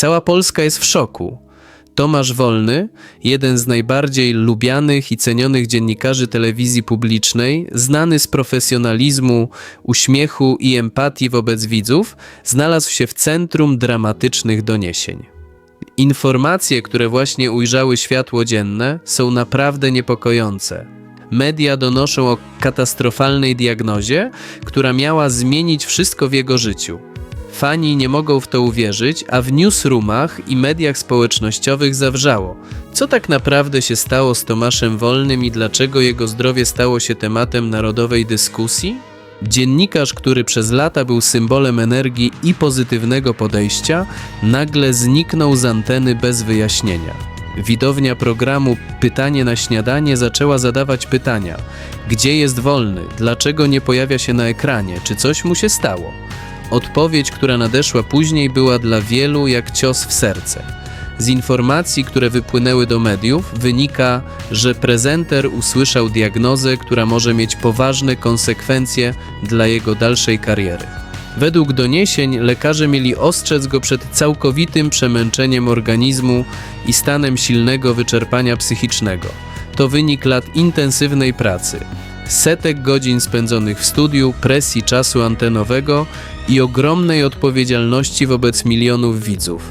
Cała Polska jest w szoku. Tomasz Wolny, jeden z najbardziej lubianych i cenionych dziennikarzy telewizji publicznej, znany z profesjonalizmu, uśmiechu i empatii wobec widzów, znalazł się w centrum dramatycznych doniesień. Informacje, które właśnie ujrzały światło dzienne, są naprawdę niepokojące. Media donoszą o katastrofalnej diagnozie, która miała zmienić wszystko w jego życiu. Fani nie mogą w to uwierzyć, a w newsroomach i mediach społecznościowych zawrzało. Co tak naprawdę się stało z Tomaszem Wolnym i dlaczego jego zdrowie stało się tematem narodowej dyskusji? Dziennikarz, który przez lata był symbolem energii i pozytywnego podejścia, nagle zniknął z anteny bez wyjaśnienia. Widownia programu Pytanie na śniadanie zaczęła zadawać pytania: gdzie jest wolny, dlaczego nie pojawia się na ekranie, czy coś mu się stało? Odpowiedź, która nadeszła później, była dla wielu jak cios w serce. Z informacji, które wypłynęły do mediów, wynika, że prezenter usłyszał diagnozę, która może mieć poważne konsekwencje dla jego dalszej kariery. Według doniesień lekarze mieli ostrzec go przed całkowitym przemęczeniem organizmu i stanem silnego wyczerpania psychicznego. To wynik lat intensywnej pracy, setek godzin spędzonych w studiu, presji czasu antenowego i ogromnej odpowiedzialności wobec milionów widzów.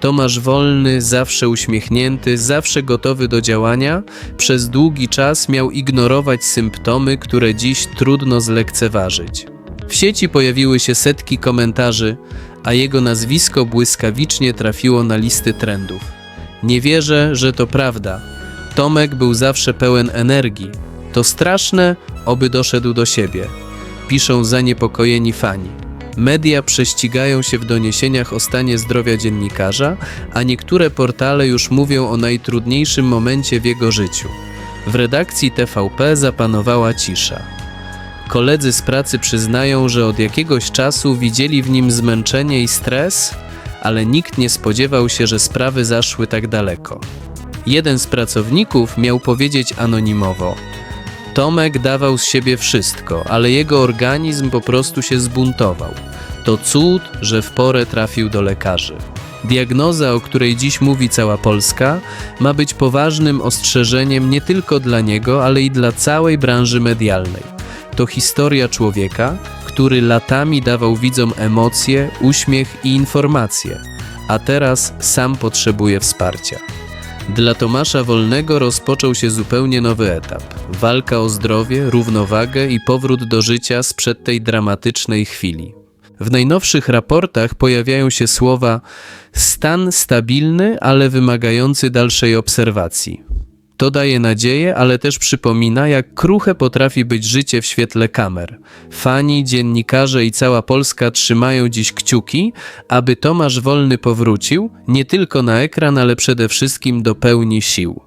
Tomasz Wolny, zawsze uśmiechnięty, zawsze gotowy do działania, przez długi czas miał ignorować symptomy, które dziś trudno zlekceważyć. W sieci pojawiły się setki komentarzy, a jego nazwisko błyskawicznie trafiło na listy trendów. Nie wierzę, że to prawda. Tomek był zawsze pełen energii. To straszne, oby doszedł do siebie. Piszą zaniepokojeni fani. Media prześcigają się w doniesieniach o stanie zdrowia dziennikarza, a niektóre portale już mówią o najtrudniejszym momencie w jego życiu. W redakcji TVP zapanowała cisza. Koledzy z pracy przyznają, że od jakiegoś czasu widzieli w nim zmęczenie i stres, ale nikt nie spodziewał się, że sprawy zaszły tak daleko. Jeden z pracowników miał powiedzieć anonimowo: Tomek dawał z siebie wszystko, ale jego organizm po prostu się zbuntował. To cud, że w porę trafił do lekarzy. Diagnoza, o której dziś mówi cała Polska, ma być poważnym ostrzeżeniem nie tylko dla niego, ale i dla całej branży medialnej. To historia człowieka, który latami dawał widzom emocje, uśmiech i informacje, a teraz sam potrzebuje wsparcia. Dla Tomasza Wolnego rozpoczął się zupełnie nowy etap. Walka o zdrowie, równowagę i powrót do życia sprzed tej dramatycznej chwili. W najnowszych raportach pojawiają się słowa stan stabilny, ale wymagający dalszej obserwacji. To daje nadzieję, ale też przypomina, jak kruche potrafi być życie w świetle kamer. Fani, dziennikarze i cała Polska trzymają dziś kciuki, aby Tomasz Wolny powrócił nie tylko na ekran, ale przede wszystkim do pełni sił.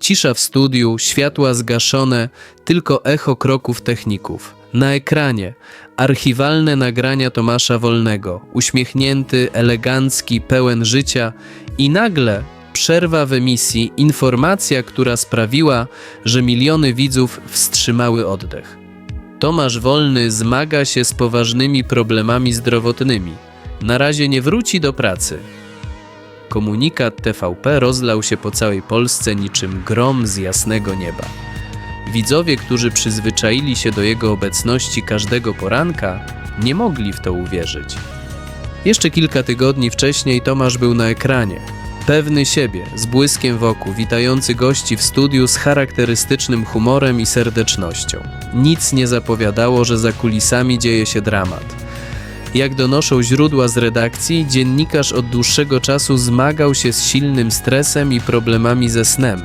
Cisza w studiu, światła zgaszone, tylko echo kroków techników. Na ekranie archiwalne nagrania Tomasza Wolnego, uśmiechnięty, elegancki, pełen życia i nagle przerwa w emisji, informacja, która sprawiła, że miliony widzów wstrzymały oddech. Tomasz Wolny zmaga się z poważnymi problemami zdrowotnymi. Na razie nie wróci do pracy. Komunikat TVP rozlał się po całej Polsce niczym grom z jasnego nieba. Widzowie, którzy przyzwyczaili się do jego obecności każdego poranka, nie mogli w to uwierzyć. Jeszcze kilka tygodni wcześniej Tomasz był na ekranie, Pewny siebie, z błyskiem wokół, witający gości w studiu z charakterystycznym humorem i serdecznością. Nic nie zapowiadało, że za kulisami dzieje się dramat. Jak donoszą źródła z redakcji, dziennikarz od dłuższego czasu zmagał się z silnym stresem i problemami ze snem.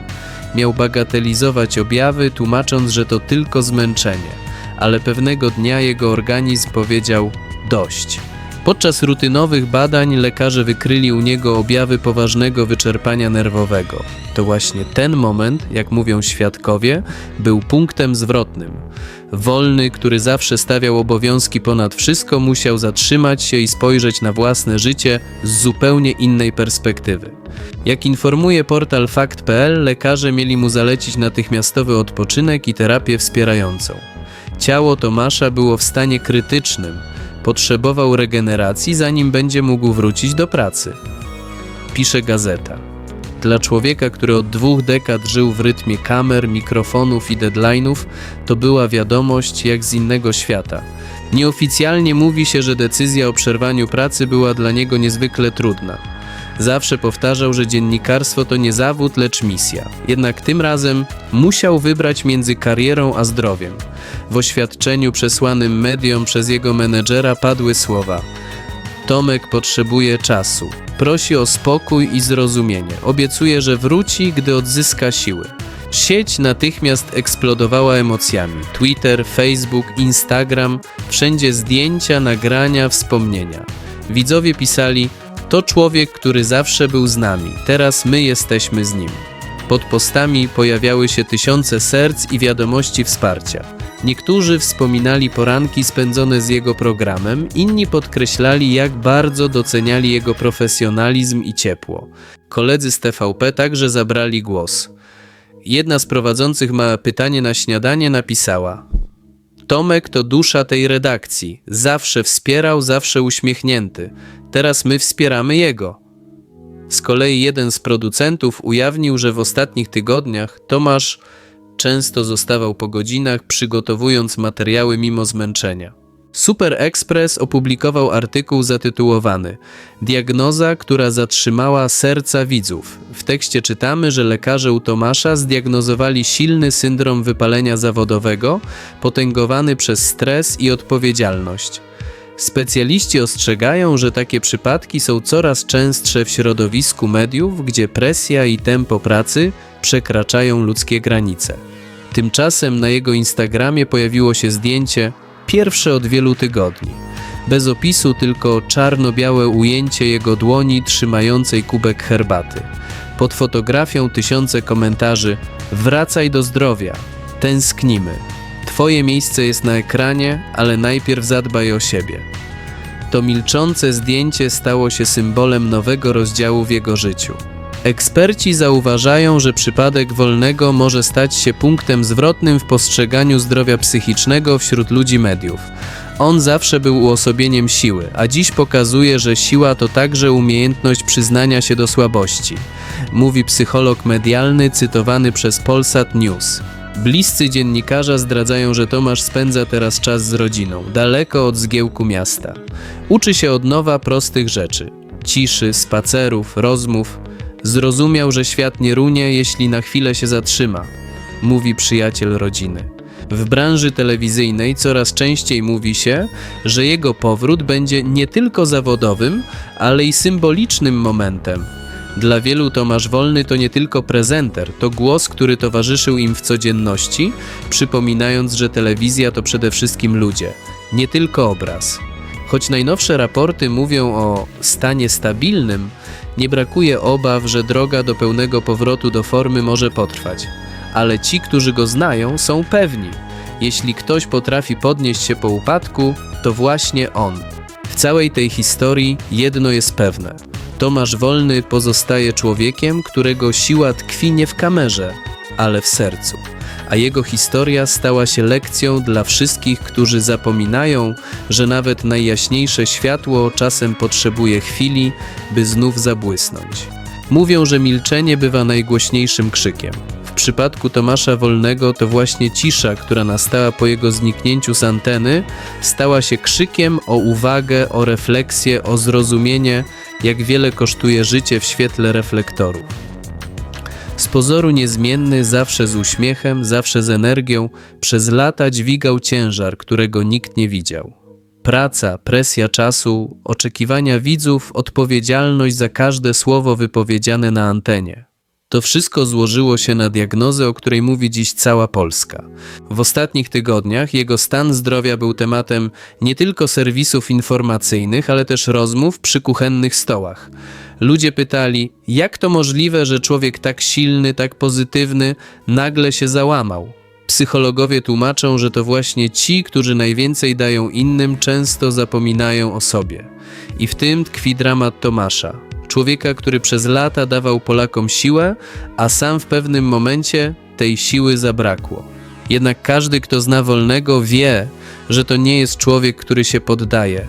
Miał bagatelizować objawy, tłumacząc, że to tylko zmęczenie, ale pewnego dnia jego organizm powiedział: Dość. Podczas rutynowych badań lekarze wykryli u niego objawy poważnego wyczerpania nerwowego. To właśnie ten moment, jak mówią świadkowie, był punktem zwrotnym. Wolny, który zawsze stawiał obowiązki ponad wszystko, musiał zatrzymać się i spojrzeć na własne życie z zupełnie innej perspektywy. Jak informuje portal fakt.pl, lekarze mieli mu zalecić natychmiastowy odpoczynek i terapię wspierającą. Ciało Tomasza było w stanie krytycznym, potrzebował regeneracji, zanim będzie mógł wrócić do pracy. pisze gazeta. Dla człowieka, który od dwóch dekad żył w rytmie kamer, mikrofonów i deadline'ów, to była wiadomość jak z innego świata. Nieoficjalnie mówi się, że decyzja o przerwaniu pracy była dla niego niezwykle trudna. Zawsze powtarzał, że dziennikarstwo to nie zawód, lecz misja. Jednak tym razem musiał wybrać między karierą a zdrowiem. W oświadczeniu przesłanym mediom przez jego menedżera padły słowa: Tomek potrzebuje czasu. Prosi o spokój i zrozumienie. Obiecuje, że wróci, gdy odzyska siły. Sieć natychmiast eksplodowała emocjami. Twitter, Facebook, Instagram, wszędzie zdjęcia, nagrania, wspomnienia. Widzowie pisali: To człowiek, który zawsze był z nami, teraz my jesteśmy z nim. Pod postami pojawiały się tysiące serc i wiadomości wsparcia. Niektórzy wspominali poranki spędzone z jego programem, inni podkreślali, jak bardzo doceniali jego profesjonalizm i ciepło. Koledzy z TVP także zabrali głos. Jedna z prowadzących ma pytanie na śniadanie napisała: Tomek to dusza tej redakcji. Zawsze wspierał, zawsze uśmiechnięty. Teraz my wspieramy jego. Z kolei jeden z producentów ujawnił, że w ostatnich tygodniach Tomasz często zostawał po godzinach, przygotowując materiały mimo zmęczenia. Super Express opublikował artykuł zatytułowany Diagnoza, która zatrzymała serca widzów. W tekście czytamy, że lekarze u Tomasza zdiagnozowali silny syndrom wypalenia zawodowego, potęgowany przez stres i odpowiedzialność. Specjaliści ostrzegają, że takie przypadki są coraz częstsze w środowisku mediów, gdzie presja i tempo pracy przekraczają ludzkie granice. Tymczasem na jego Instagramie pojawiło się zdjęcie, pierwsze od wielu tygodni. Bez opisu, tylko czarno-białe ujęcie jego dłoni trzymającej kubek herbaty. Pod fotografią tysiące komentarzy: Wracaj do zdrowia, tęsknimy. Twoje miejsce jest na ekranie, ale najpierw zadbaj o siebie. To milczące zdjęcie stało się symbolem nowego rozdziału w jego życiu. Eksperci zauważają, że przypadek wolnego może stać się punktem zwrotnym w postrzeganiu zdrowia psychicznego wśród ludzi mediów. On zawsze był uosobieniem siły, a dziś pokazuje, że siła to także umiejętność przyznania się do słabości, mówi psycholog medialny cytowany przez Polsat News. Bliscy dziennikarza zdradzają, że Tomasz spędza teraz czas z rodziną, daleko od zgiełku miasta. Uczy się od nowa prostych rzeczy: ciszy, spacerów, rozmów. Zrozumiał, że świat nie runie, jeśli na chwilę się zatrzyma, mówi przyjaciel rodziny. W branży telewizyjnej coraz częściej mówi się, że jego powrót będzie nie tylko zawodowym, ale i symbolicznym momentem. Dla wielu Tomasz Wolny to nie tylko prezenter, to głos, który towarzyszył im w codzienności, przypominając, że telewizja to przede wszystkim ludzie, nie tylko obraz. Choć najnowsze raporty mówią o stanie stabilnym, nie brakuje obaw, że droga do pełnego powrotu do formy może potrwać. Ale ci, którzy go znają, są pewni. Jeśli ktoś potrafi podnieść się po upadku, to właśnie on. W całej tej historii jedno jest pewne. Tomasz Wolny pozostaje człowiekiem, którego siła tkwi nie w kamerze, ale w sercu. A jego historia stała się lekcją dla wszystkich, którzy zapominają, że nawet najjaśniejsze światło czasem potrzebuje chwili, by znów zabłysnąć. Mówią, że milczenie bywa najgłośniejszym krzykiem. W przypadku Tomasza Wolnego to właśnie cisza, która nastała po jego zniknięciu z anteny, stała się krzykiem o uwagę, o refleksję, o zrozumienie, jak wiele kosztuje życie w świetle reflektorów. Z pozoru niezmienny, zawsze z uśmiechem, zawsze z energią, przez lata dźwigał ciężar, którego nikt nie widział. Praca, presja czasu, oczekiwania widzów, odpowiedzialność za każde słowo wypowiedziane na antenie. To wszystko złożyło się na diagnozę, o której mówi dziś cała Polska. W ostatnich tygodniach jego stan zdrowia był tematem nie tylko serwisów informacyjnych, ale też rozmów przy kuchennych stołach. Ludzie pytali, jak to możliwe, że człowiek tak silny, tak pozytywny nagle się załamał. Psychologowie tłumaczą, że to właśnie ci, którzy najwięcej dają innym, często zapominają o sobie. I w tym tkwi dramat Tomasza. Człowieka, który przez lata dawał Polakom siłę, a sam w pewnym momencie tej siły zabrakło. Jednak każdy, kto zna wolnego, wie, że to nie jest człowiek, który się poddaje.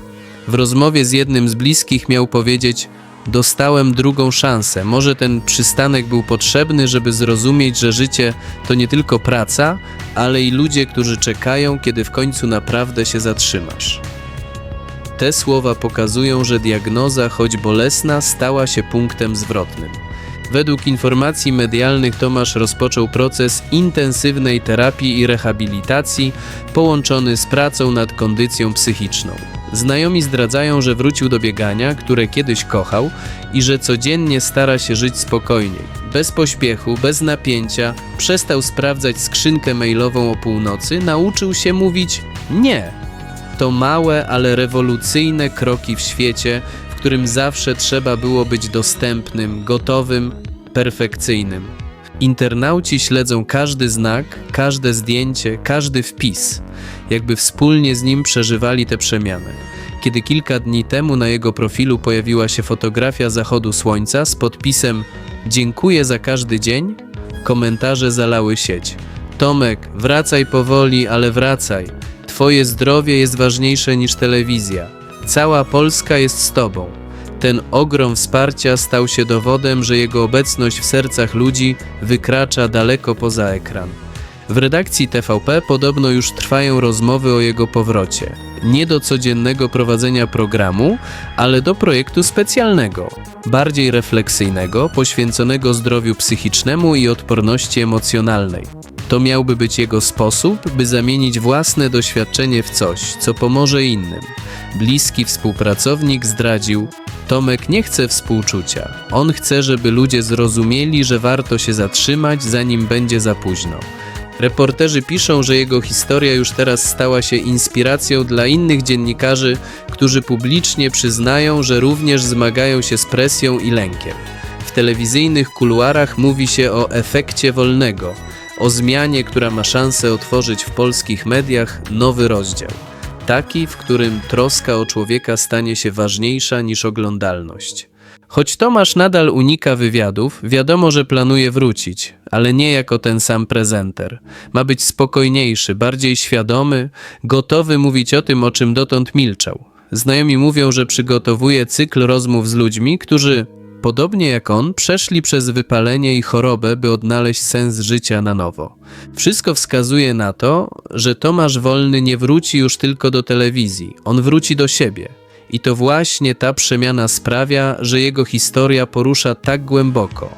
W rozmowie z jednym z bliskich miał powiedzieć: dostałem drugą szansę. Może ten przystanek był potrzebny, żeby zrozumieć, że życie to nie tylko praca, ale i ludzie, którzy czekają, kiedy w końcu naprawdę się zatrzymasz. Te słowa pokazują, że diagnoza, choć bolesna, stała się punktem zwrotnym. Według informacji medialnych Tomasz rozpoczął proces intensywnej terapii i rehabilitacji połączony z pracą nad kondycją psychiczną. Znajomi zdradzają, że wrócił do biegania, które kiedyś kochał i że codziennie stara się żyć spokojniej. Bez pośpiechu, bez napięcia, przestał sprawdzać skrzynkę mailową o północy, nauczył się mówić nie. To małe, ale rewolucyjne kroki w świecie, którym zawsze trzeba było być dostępnym, gotowym, perfekcyjnym. Internauci śledzą każdy znak, każde zdjęcie, każdy wpis, jakby wspólnie z nim przeżywali tę przemianę. Kiedy kilka dni temu na jego profilu pojawiła się fotografia zachodu słońca z podpisem Dziękuję za każdy dzień, komentarze zalały sieć. Tomek, wracaj powoli, ale wracaj. Twoje zdrowie jest ważniejsze niż telewizja. Cała Polska jest z Tobą. Ten ogrom wsparcia stał się dowodem, że jego obecność w sercach ludzi wykracza daleko poza ekran. W redakcji TVP podobno już trwają rozmowy o jego powrocie. Nie do codziennego prowadzenia programu, ale do projektu specjalnego, bardziej refleksyjnego, poświęconego zdrowiu psychicznemu i odporności emocjonalnej. To miałby być jego sposób, by zamienić własne doświadczenie w coś, co pomoże innym. Bliski współpracownik zdradził: Tomek nie chce współczucia. On chce, żeby ludzie zrozumieli, że warto się zatrzymać, zanim będzie za późno. Reporterzy piszą, że jego historia już teraz stała się inspiracją dla innych dziennikarzy, którzy publicznie przyznają, że również zmagają się z presją i lękiem. W telewizyjnych kuluarach mówi się o efekcie wolnego, o zmianie, która ma szansę otworzyć w polskich mediach nowy rozdział. Taki, w którym troska o człowieka stanie się ważniejsza niż oglądalność. Choć Tomasz nadal unika wywiadów, wiadomo, że planuje wrócić, ale nie jako ten sam prezenter. Ma być spokojniejszy, bardziej świadomy, gotowy mówić o tym, o czym dotąd milczał. Znajomi mówią, że przygotowuje cykl rozmów z ludźmi, którzy, podobnie jak on, przeszli przez wypalenie i chorobę, by odnaleźć sens życia na nowo. Wszystko wskazuje na to, że Tomasz Wolny nie wróci już tylko do telewizji, on wróci do siebie. I to właśnie ta przemiana sprawia, że jego historia porusza tak głęboko,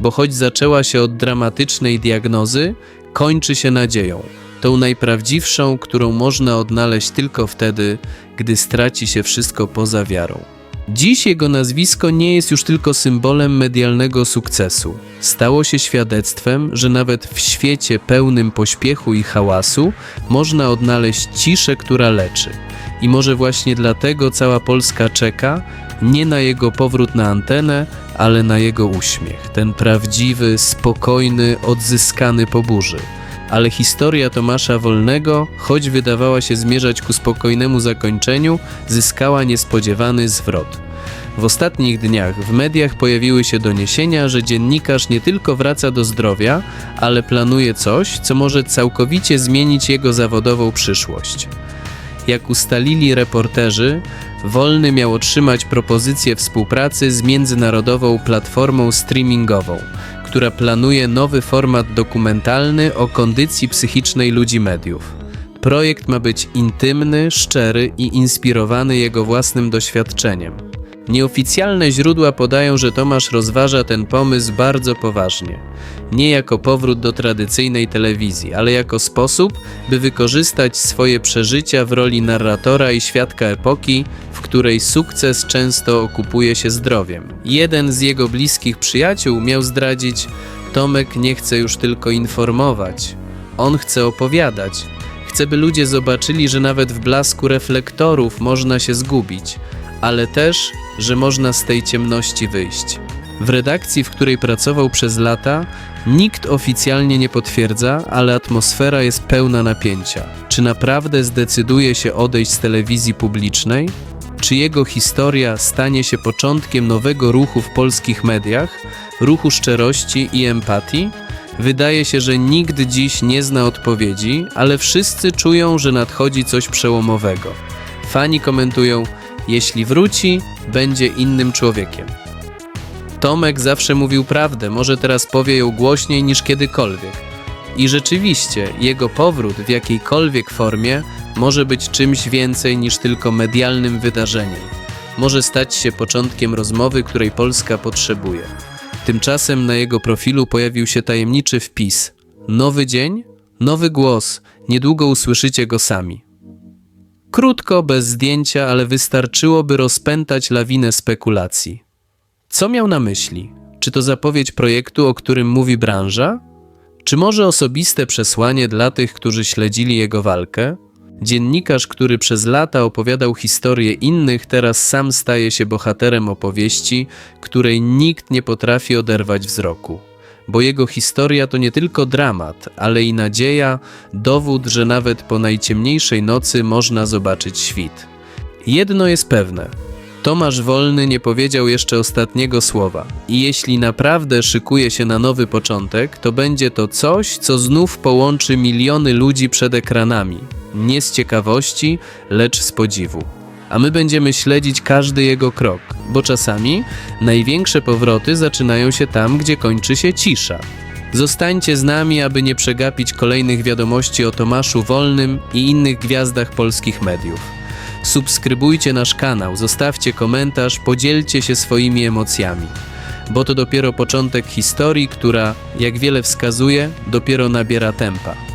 bo choć zaczęła się od dramatycznej diagnozy, kończy się nadzieją, tą najprawdziwszą, którą można odnaleźć tylko wtedy, gdy straci się wszystko poza wiarą. Dziś jego nazwisko nie jest już tylko symbolem medialnego sukcesu. Stało się świadectwem, że nawet w świecie pełnym pośpiechu i hałasu można odnaleźć ciszę, która leczy. I może właśnie dlatego cała Polska czeka nie na jego powrót na antenę, ale na jego uśmiech. Ten prawdziwy, spokojny, odzyskany po burzy. Ale historia Tomasza Wolnego, choć wydawała się zmierzać ku spokojnemu zakończeniu, zyskała niespodziewany zwrot. W ostatnich dniach w mediach pojawiły się doniesienia, że dziennikarz nie tylko wraca do zdrowia, ale planuje coś, co może całkowicie zmienić jego zawodową przyszłość. Jak ustalili reporterzy, Wolny miał otrzymać propozycję współpracy z międzynarodową platformą streamingową, która planuje nowy format dokumentalny o kondycji psychicznej ludzi mediów. Projekt ma być intymny, szczery i inspirowany jego własnym doświadczeniem. Nieoficjalne źródła podają, że Tomasz rozważa ten pomysł bardzo poważnie. Nie jako powrót do tradycyjnej telewizji, ale jako sposób, by wykorzystać swoje przeżycia w roli narratora i świadka epoki, której sukces często okupuje się zdrowiem. Jeden z jego bliskich przyjaciół miał zdradzić: Tomek nie chce już tylko informować, on chce opowiadać. Chce, by ludzie zobaczyli, że nawet w blasku reflektorów można się zgubić, ale też, że można z tej ciemności wyjść. W redakcji, w której pracował przez lata, nikt oficjalnie nie potwierdza, ale atmosfera jest pełna napięcia. Czy naprawdę zdecyduje się odejść z telewizji publicznej? Czy jego historia stanie się początkiem nowego ruchu w polskich mediach, ruchu szczerości i empatii? Wydaje się, że nikt dziś nie zna odpowiedzi, ale wszyscy czują, że nadchodzi coś przełomowego. Fani komentują: jeśli wróci, będzie innym człowiekiem. Tomek zawsze mówił prawdę, może teraz powie ją głośniej niż kiedykolwiek. I rzeczywiście, jego powrót w jakiejkolwiek formie może być czymś więcej niż tylko medialnym wydarzeniem. Może stać się początkiem rozmowy, której Polska potrzebuje. Tymczasem na jego profilu pojawił się tajemniczy wpis: Nowy dzień, nowy głos, niedługo usłyszycie go sami. Krótko, bez zdjęcia, ale wystarczyłoby rozpętać lawinę spekulacji. Co miał na myśli? Czy to zapowiedź projektu, o którym mówi branża? Czy może osobiste przesłanie dla tych, którzy śledzili jego walkę? Dziennikarz, który przez lata opowiadał historię innych, teraz sam staje się bohaterem opowieści, której nikt nie potrafi oderwać wzroku. Bo jego historia to nie tylko dramat, ale i nadzieja, dowód, że nawet po najciemniejszej nocy można zobaczyć świt. Jedno jest pewne. Tomasz Wolny nie powiedział jeszcze ostatniego słowa. I jeśli naprawdę szykuje się na nowy początek, to będzie to coś, co znów połączy miliony ludzi przed ekranami. Nie z ciekawości, lecz z podziwu. A my będziemy śledzić każdy jego krok, bo czasami największe powroty zaczynają się tam, gdzie kończy się cisza. Zostańcie z nami, aby nie przegapić kolejnych wiadomości o Tomaszu Wolnym i innych gwiazdach polskich mediów. Subskrybujcie nasz kanał, zostawcie komentarz, podzielcie się swoimi emocjami, bo to dopiero początek historii, która, jak wiele wskazuje, dopiero nabiera tempa.